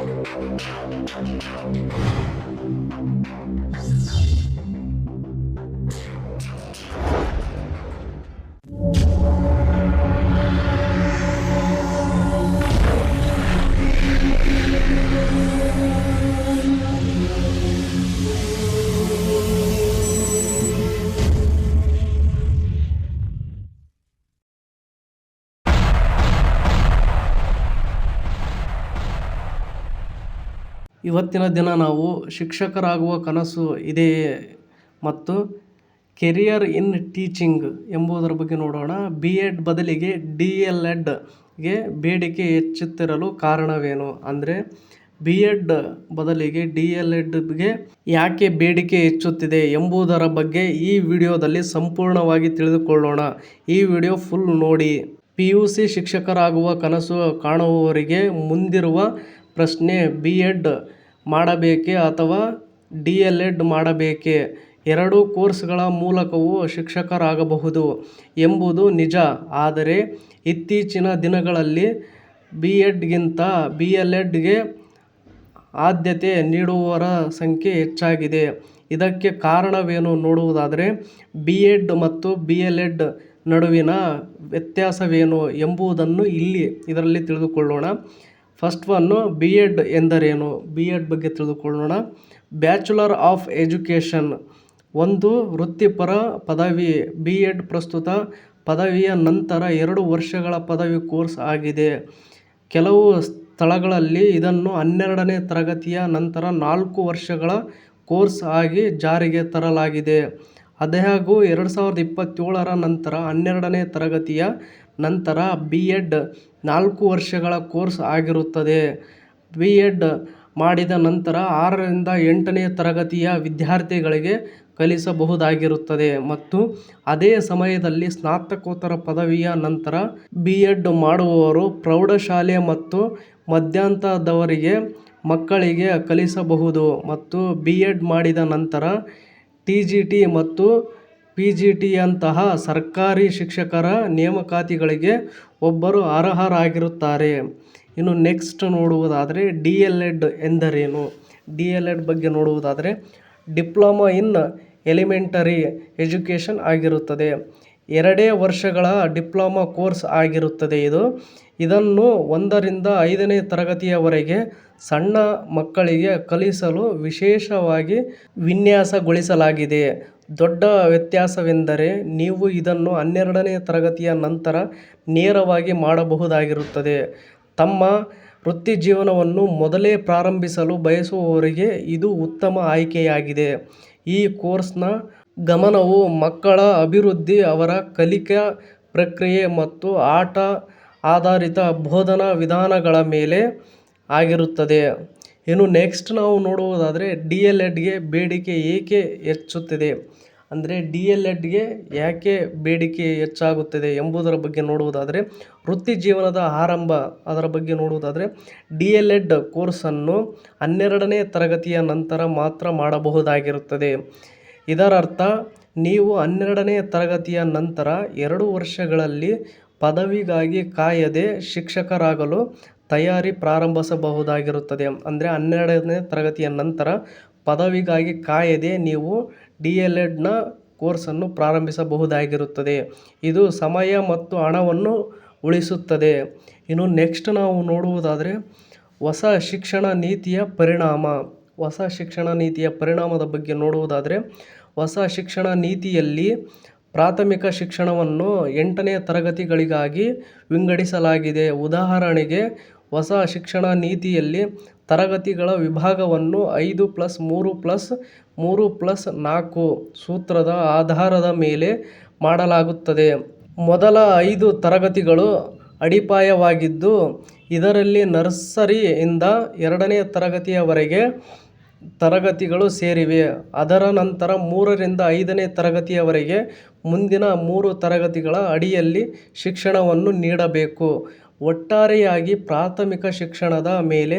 Thank you. ಇವತ್ತಿನ ದಿನ ನಾವು ಶಿಕ್ಷಕರಾಗುವ ಕನಸು ಇದೆಯೇ ಮತ್ತು ಕೆರಿಯರ್ ಇನ್ ಟೀಚಿಂಗ್ ಎಂಬುದರ ಬಗ್ಗೆ ನೋಡೋಣ. ಬಿ ಎಡ್ ಬದಲಿಗೆ ಡಿ ಎಲ್ ಎಡ್ಗೆ ಬೇಡಿಕೆ ಹೆಚ್ಚುತ್ತಿರಲು ಕಾರಣವೇನು ಅಂದರೆ ಬಿ ಎಡ್ ಬದಲಿಗೆ ಡಿ ಎಲ್ ಎಡ್ಗೆ ಯಾಕೆ ಬೇಡಿಕೆ ಹೆಚ್ಚುತ್ತಿದೆ ಎಂಬುದರ ಬಗ್ಗೆ ಈ ವಿಡಿಯೋದಲ್ಲಿ ಸಂಪೂರ್ಣವಾಗಿ ತಿಳಿದುಕೊಳ್ಳೋಣ. ಈ ವಿಡಿಯೋ ಫುಲ್ ನೋಡಿ. ಪಿ ಯು ಸಿ ಶಿಕ್ಷಕರಾಗುವ ಕನಸು ಕಾಣುವವರಿಗೆ ಮುಂದಿರುವ ಪ್ರಶ್ನೆ ಬಿ ಎಡ್ ಮಾಡಬೇಕೇ ಅಥವಾ ಡಿ ಎಲ್ ಎಡ್ ಮಾಡಬೇಕೇ? ಎರಡೂ ಕೋರ್ಸ್ಗಳ ಮೂಲಕವೂ ಶಿಕ್ಷಕರಾಗಬಹುದು ಎಂಬುದು ನಿಜ. ಆದರೆ ಇತ್ತೀಚಿನ ದಿನಗಳಲ್ಲಿ ಬಿ ಎಡ್ಗಿಂತ ಬಿ ಎಲ್ ಎಡ್ಗೆ ಆದ್ಯತೆ ನೀಡುವವರ ಸಂಖ್ಯೆ ಹೆಚ್ಚಾಗಿದೆ. ಇದಕ್ಕೆ ಕಾರಣವೇನು ನೋಡುವುದಾದರೆ ಬಿ ಎಡ್ ಮತ್ತು ಬಿ ಎಲ್ ಎಡ್ ನಡುವಿನ ವ್ಯತ್ಯಾಸವೇನು ಎಂಬುದನ್ನು ಇಲ್ಲಿ ಇದರಲ್ಲಿ ತಿಳಿದುಕೊಳ್ಳೋಣ. ಫಸ್ಟ್ ಒನ್ನು ಬಿ ಎಡ್ ಎಂದರೇನು? ಬಿ ಎಡ್ ಬಗ್ಗೆ ತಿಳಿದುಕೊಳ್ಳೋಣ. ಬ್ಯಾಚುಲರ್ ಆಫ್ ಎಜುಕೇಷನ್ ಒಂದು, ವೃತ್ತಿಪರ ಪದವಿ. ಬಿ ಎಡ್ ಪ್ರಸ್ತುತ ಪದವಿಯ ನಂತರ ಎರಡು ವರ್ಷಗಳ ಪದವಿ ಕೋರ್ಸ್ ಆಗಿದೆ. ಕೆಲವು ಸ್ಥಳಗಳಲ್ಲಿ ಇದನ್ನು ಹನ್ನೆರಡನೇ ತರಗತಿಯ ನಂತರ ನಾಲ್ಕು ವರ್ಷಗಳ ಕೋರ್ಸ್ ಆಗಿ ಜಾರಿಗೆ ತರಲಾಗಿದೆ. ಆದಾಗ್ಯೂ ಎರಡು ಸಾವಿರದ ಇಪ್ಪತ್ತೇಳರ ನಂತರ ಹನ್ನೆರಡನೇ ತರಗತಿಯ ನಂತರ ಬಿ ಎಡ್ ನಾಲ್ಕು ವರ್ಷಗಳ ಕೋರ್ಸ್ ಆಗಿರುತ್ತದೆ. ಬಿ ಎಡ್ ಮಾಡಿದ ನಂತರ ಆರರಿಂದ ಎಂಟನೇ ತರಗತಿಯ ವಿದ್ಯಾರ್ಥಿಗಳಿಗೆ ಕಲಿಸಬಹುದಾಗಿರುತ್ತದೆ ಮತ್ತು ಅದೇ ಸಮಯದಲ್ಲಿ ಸ್ನಾತಕೋತ್ತರ ಪದವಿಯ ನಂತರ ಬಿ ಎಡ್ ಮಾಡುವವರು ಪ್ರೌಢಶಾಲೆ ಮತ್ತು ಮಧ್ಯಂತರದವರಿಗೆ ಮಕ್ಕಳಿಗೆ ಕಲಿಸಬಹುದು ಮತ್ತು ಬಿ ಎಡ್ ಮಾಡಿದ ನಂತರ ಟಿ ಜಿ ಟಿ ಮತ್ತು ಪಿ ಜಿ ಟಿಯಂತಹ ಸರ್ಕಾರಿ ಶಿಕ್ಷಕರ ನೇಮಕಾತಿಗಳಿಗೆ ಒಬ್ಬರು ಅರ್ಹರಾಗಿರುತ್ತಾರೆ. ಇನ್ನು ನೆಕ್ಸ್ಟ್ ನೋಡುವುದಾದರೆ ಡಿ ಎಲ್ ಎಡ್ ಎಂದರೇನು? ಡಿ ಎಲ್ ಎಡ್ ಬಗ್ಗೆ ನೋಡುವುದಾದರೆ ಡಿಪ್ಲೊಮಾ ಇನ್ ಎಲಿಮೆಂಟರಿ ಎಜುಕೇಷನ್ ಆಗಿರುತ್ತದೆ. ಎರಡೇ ವರ್ಷಗಳ ಡಿಪ್ಲೊಮಾ ಕೋರ್ಸ್ ಆಗಿರುತ್ತದೆ ಇದು. ಇದನ್ನು ಒಂದರಿಂದ ಐದನೇ ತರಗತಿಯವರೆಗೆ ಸಣ್ಣ ಮಕ್ಕಳಿಗೆ ಕಲಿಸಲು ವಿಶೇಷವಾಗಿ ವಿನ್ಯಾಸಗೊಳಿಸಲಾಗಿದೆ. ದೊಡ್ಡ ವ್ಯತ್ಯಾಸವೆಂದರೆ ನೀವು ಇದನ್ನು ಹನ್ನೆರಡನೇ ತರಗತಿಯ ನಂತರ ನೇರವಾಗಿ ಮಾಡಬಹುದಾಗಿರುತ್ತದೆ. ತಮ್ಮ ವೃತ್ತಿಜೀವನವನ್ನು ಮೊದಲೇ ಪ್ರಾರಂಭಿಸಲು ಬಯಸುವವರಿಗೆ ಇದು ಉತ್ತಮ ಆಯ್ಕೆಯಾಗಿದೆ. ಈ ಕೋರ್ಸ್ನ ಗಮನವು ಮಕ್ಕಳ ಅಭಿವೃದ್ಧಿ, ಅವರ ಕಲಿಕಾ ಪ್ರಕ್ರಿಯೆ ಮತ್ತು ಆಟ ಆಧಾರಿತ ಬೋಧನಾ ವಿಧಾನಗಳ ಮೇಲೆ ಆಗಿರುತ್ತದೆ. ಇನ್ನು ನೆಕ್ಸ್ಟ್ ನಾವು ನೋಡುವುದಾದರೆ ಡಿ ಎಲ್ ಎಡ್ಗೆ ಬೇಡಿಕೆ ಏಕೆ ಹೆಚ್ಚುತ್ತಿದೆ? ಅಂದರೆ ಡಿ ಎಲ್ ಎಡ್ಗೆ ಯಾಕೆ ಬೇಡಿಕೆ ಹೆಚ್ಚಾಗುತ್ತದೆ ಎಂಬುದರ ಬಗ್ಗೆ ನೋಡುವುದಾದರೆ, ವೃತ್ತಿ ಜೀವನದ ಆರಂಭ ಅದರ ಬಗ್ಗೆ ನೋಡುವುದಾದರೆ ಡಿ ಎಲ್ ಎಡ್ ಕೋರ್ಸನ್ನು ಹನ್ನೆರಡನೇ ತರಗತಿಯ ನಂತರ ಮಾತ್ರ ಮಾಡಬಹುದಾಗಿರುತ್ತದೆ. ಇದರರ್ಥ, ನೀವು ಹನ್ನೆರಡನೇ ತರಗತಿಯ ನಂತರ ಎರಡು ವರ್ಷಗಳಲ್ಲಿ ಪದವಿಗಾಗಿ ಕಾಯದೆ ಶಿಕ್ಷಕರಾಗಲು ತಯಾರಿ ಪ್ರಾರಂಭಿಸಬಹುದಾಗಿರುತ್ತದೆ. ಅಂದರೆ ಹನ್ನೆರಡನೇ ತರಗತಿಯ ನಂತರ ಪದವಿಗಾಗಿ ಕಾಯದೆ ನೀವು ಡಿ ಎಲ್ ಎಡ್ನ ಕೋರ್ಸನ್ನು ಪ್ರಾರಂಭಿಸಬಹುದಾಗಿರುತ್ತದೆ. ಇದು ಸಮಯ ಮತ್ತು ಹಣವನ್ನು ಉಳಿಸುತ್ತದೆ. ಇನ್ನು ನೆಕ್ಸ್ಟ್ ನಾವು ನೋಡುವುದಾದರೆ ಹೊಸ ಶಿಕ್ಷಣ ನೀತಿಯ ಪರಿಣಾಮ. ಹೊಸ ಶಿಕ್ಷಣ ನೀತಿಯ ಪರಿಣಾಮದ ಬಗ್ಗೆ ನೋಡುವುದಾದರೆ ಹೊಸ ಶಿಕ್ಷಣ ನೀತಿಯಲ್ಲಿ ಪ್ರಾಥಮಿಕ ಶಿಕ್ಷಣವನ್ನು ಎಂಟನೇ ತರಗತಿಗಳಿಗಾಗಿ ವಿಂಗಡಿಸಲಾಗಿದೆ. ಉದಾಹರಣೆಗೆ ಹೊಸ ಶಿಕ್ಷಣ ನೀತಿಯಲ್ಲಿ ತರಗತಿಗಳ ವಿಭಾಗವನ್ನು ಐದು ಪ್ಲಸ್ ಮೂರು ಪ್ಲಸ್ ಮೂರು ಪ್ಲಸ್ ನಾಲ್ಕು ಸೂತ್ರದ ಆಧಾರದ ಮೇಲೆ ಮಾಡಲಾಗುತ್ತದೆ. ಮೊದಲ ಐದು ತರಗತಿಗಳು ಅಡಿಪಾಯವಾಗಿದ್ದು, ಇದರಲ್ಲಿ ನರ್ಸರಿಯಿಂದ ಎರಡನೇ ತರಗತಿಯವರೆಗೆ ತರಗತಿಗಳು ಸೇರಿವೆ. ಅದರ ನಂತರ ಮೂರರಿಂದ ಐದನೇ ತರಗತಿಯವರೆಗೆ ಮುಂದಿನ ಮೂರು ತರಗತಿಗಳ ಅಡಿಯಲ್ಲಿ ಶಿಕ್ಷಣವನ್ನು ನೀಡಬೇಕು. ಒಟ್ಟಾರೆಯಾಗಿ ಪ್ರಾಥಮಿಕ ಶಿಕ್ಷಣದ ಮೇಲೆ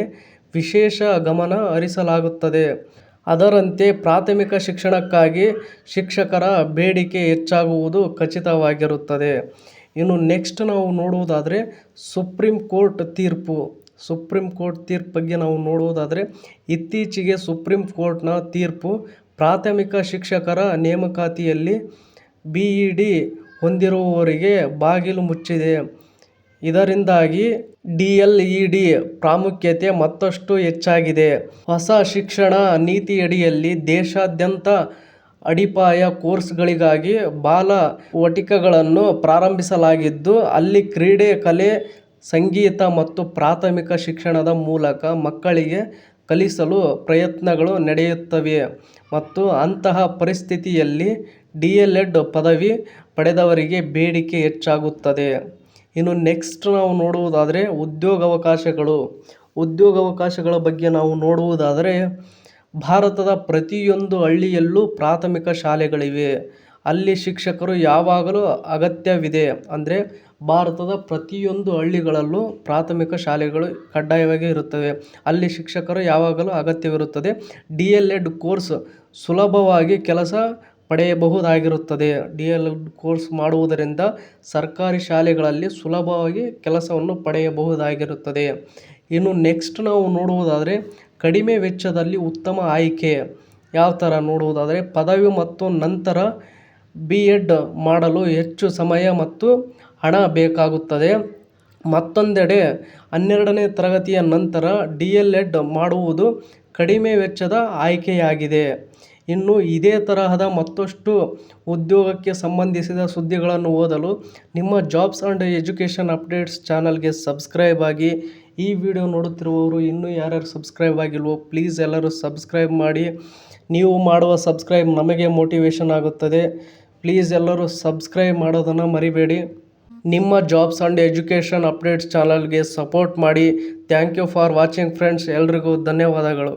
ವಿಶೇಷ ಗಮನ ಹರಿಸಲಾಗುತ್ತದೆ. ಅದರಂತೆ ಪ್ರಾಥಮಿಕ ಶಿಕ್ಷಣಕ್ಕಾಗಿ ಶಿಕ್ಷಕರ ಬೇಡಿಕೆ ಹೆಚ್ಚಾಗುವುದು ಖಚಿತವಾಗಿರುತ್ತದೆ. ಇನ್ನು ನೆಕ್ಸ್ಟ್ ನಾವು ನೋಡುವುದಾದರೆ ಸುಪ್ರೀಂ ಕೋರ್ಟ್ ತೀರ್ಪು. ಸುಪ್ರೀಂ ಕೋರ್ಟ್ ತೀರ್ಪು ಬಗ್ಗೆ ನಾವು ನೋಡುವುದಾದರೆ ಇತ್ತೀಚೆಗೆ ಸುಪ್ರೀಂ ಕೋರ್ಟ್ನ ತೀರ್ಪು ಪ್ರಾಥಮಿಕ ಶಿಕ್ಷಕರ ನೇಮಕಾತಿಯಲ್ಲಿ ಬಿ ಇ ಡಿ ಹೊಂದಿರುವವರಿಗೆ ಬಾಗಿಲು ಮುಚ್ಚಿದೆ. ಇದರಿಂದಾಗಿ ಡಿ ಪ್ರಾಮುಖ್ಯತೆ ಮತ್ತಷ್ಟು ಹೆಚ್ಚಾಗಿದೆ. ಹೊಸ ಶಿಕ್ಷಣ ನೀತಿಯಡಿಯಲ್ಲಿ ದೇಶಾದ್ಯಂತ ಅಡಿಪಾಯ ಕೋರ್ಸ್ಗಳಿಗಾಗಿ ಬಾಲ ವಟಿಕಗಳನ್ನು ಪ್ರಾರಂಭಿಸಲಾಗಿದ್ದು, ಅಲ್ಲಿ ಕ್ರೀಡೆ, ಕಲೆ, ಸಂಗೀತ ಮತ್ತು ಪ್ರಾಥಮಿಕ ಶಿಕ್ಷಣದ ಮೂಲಕ ಮಕ್ಕಳಿಗೆ ಕಲಿಸಲು ಪ್ರಯತ್ನಗಳು ನಡೆಯುತ್ತವೆ ಮತ್ತು ಅಂತಹ ಪರಿಸ್ಥಿತಿಯಲ್ಲಿ ಡಿ ಎಲ್ ಎಡ್ ಪದವಿ ಪಡೆದವರಿಗೆ ಬೇಡಿಕೆ ಹೆಚ್ಚಾಗುತ್ತದೆ. ಇನ್ನು ನೆಕ್ಸ್ಟ್ ನಾವು ನೋಡುವುದಾದರೆ ಉದ್ಯೋಗಾವಕಾಶಗಳು. ಉದ್ಯೋಗಾವಕಾಶಗಳ ಬಗ್ಗೆ ನಾವು ನೋಡುವುದಾದರೆ ಭಾರತದ ಪ್ರತಿಯೊಂದು ಹಳ್ಳಿಯಲ್ಲೂ ಪ್ರಾಥಮಿಕ ಶಾಲೆಗಳಿವೆ. ಅಲ್ಲಿ ಶಿಕ್ಷಕರು ಯಾವಾಗಲೂ ಅಗತ್ಯವಿದೆ. ಅಂದರೆ ಭಾರತದ ಪ್ರತಿಯೊಂದು ಹಳ್ಳಿಗಳಲ್ಲೂ ಪ್ರಾಥಮಿಕ ಶಾಲೆಗಳು ಕಡ್ಡಾಯವಾಗಿ ಇರುತ್ತವೆ. ಅಲ್ಲಿ ಶಿಕ್ಷಕರು ಯಾವಾಗಲೂ ಅಗತ್ಯವಿರುತ್ತದೆ. ಡಿ ಎಲ್ ಎಡ್ ಕೋರ್ಸ್ ಸುಲಭವಾಗಿ ಕೆಲಸ ಪಡೆಯಬಹುದಾಗಿರುತ್ತದೆ. ಡಿ ಎಲ್ ಎಡ್ ಕೋರ್ಸ್ ಮಾಡುವುದರಿಂದ ಸರ್ಕಾರಿ ಶಾಲೆಗಳಲ್ಲಿ ಸುಲಭವಾಗಿ ಕೆಲಸವನ್ನು ಪಡೆಯಬಹುದಾಗಿರುತ್ತದೆ. ಇನ್ನು ನೆಕ್ಸ್ಟ್ ನಾವು ನೋಡುವುದಾದರೆ, ಕಡಿಮೆ ವೆಚ್ಚದಲ್ಲಿ ಉತ್ತಮ ಆಯ್ಕೆ. ಯಾವ ಥರ ನೋಡುವುದಾದರೆ, ಪದವಿ ಮತ್ತು ನಂತರ ಬಿ ಎಡ್ ಮಾಡಲು ಹೆಚ್ಚು ಸಮಯ ಮತ್ತು ಹಣ ಬೇಕಾಗುತ್ತದೆ. ಮತ್ತೊಂದೆಡೆ, ಹನ್ನೆರಡನೇ ತರಗತಿಯ ನಂತರ ಡಿ ಎಲ್ ಎಡ್ ಮಾಡುವುದು ಕಡಿಮೆ ವೆಚ್ಚದ ಆಯ್ಕೆಯಾಗಿದೆ. ಇನ್ನು ಇದೇ ತರಹದ ಮತ್ತಷ್ಟು ಉದ್ಯೋಗಕ್ಕೆ ಸಂಬಂಧಿಸಿದ ಸುದ್ದಿಗಳನ್ನು ಓದಲು ನಿಮ್ಮ ಜಾಬ್ಸ್ ಆ್ಯಂಡ್ ಎಜುಕೇಷನ್ ಅಪ್ಡೇಟ್ಸ್ ಚಾನಲ್ಗೆ ಸಬ್ಸ್ಕ್ರೈಬ್ ಆಗಿ. ಈ ವಿಡಿಯೋ ನೋಡುತ್ತಿರುವವರು ಇನ್ನೂ ಯಾರ್ಯಾರು ಸಬ್ಸ್ಕ್ರೈಬ್ ಆಗಿಲ್ವೋ ಪ್ಲೀಸ್ ಎಲ್ಲರೂ ಸಬ್ಸ್ಕ್ರೈಬ್ ಮಾಡಿ. ನೀವು ಮಾಡುವ ಸಬ್ಸ್ಕ್ರೈಬ್ ನಮಗೆ ಮೋಟಿವೇಶನ್ ಆಗುತ್ತದೆ. ಪ್ಲೀಸ್ ಎಲ್ಲರೂ ಸಬ್ಸ್ಕ್ರೈಬ್ ಮಾಡೋದನ್ನು ಮರಿಬೇಡಿ. ನಿಮ್ಮ ಜಾಬ್ಸ್ ಆ್ಯಂಡ್ ಎಜುಕೇಷನ್ ಅಪ್ಡೇಟ್ಸ್ ಚಾನಲ್ಗೆ ಸಪೋರ್ಟ್ ಮಾಡಿ. Thank you for watching friends, ಎಲ್ರಿಗೂ ಧನ್ಯವಾದಗಳು.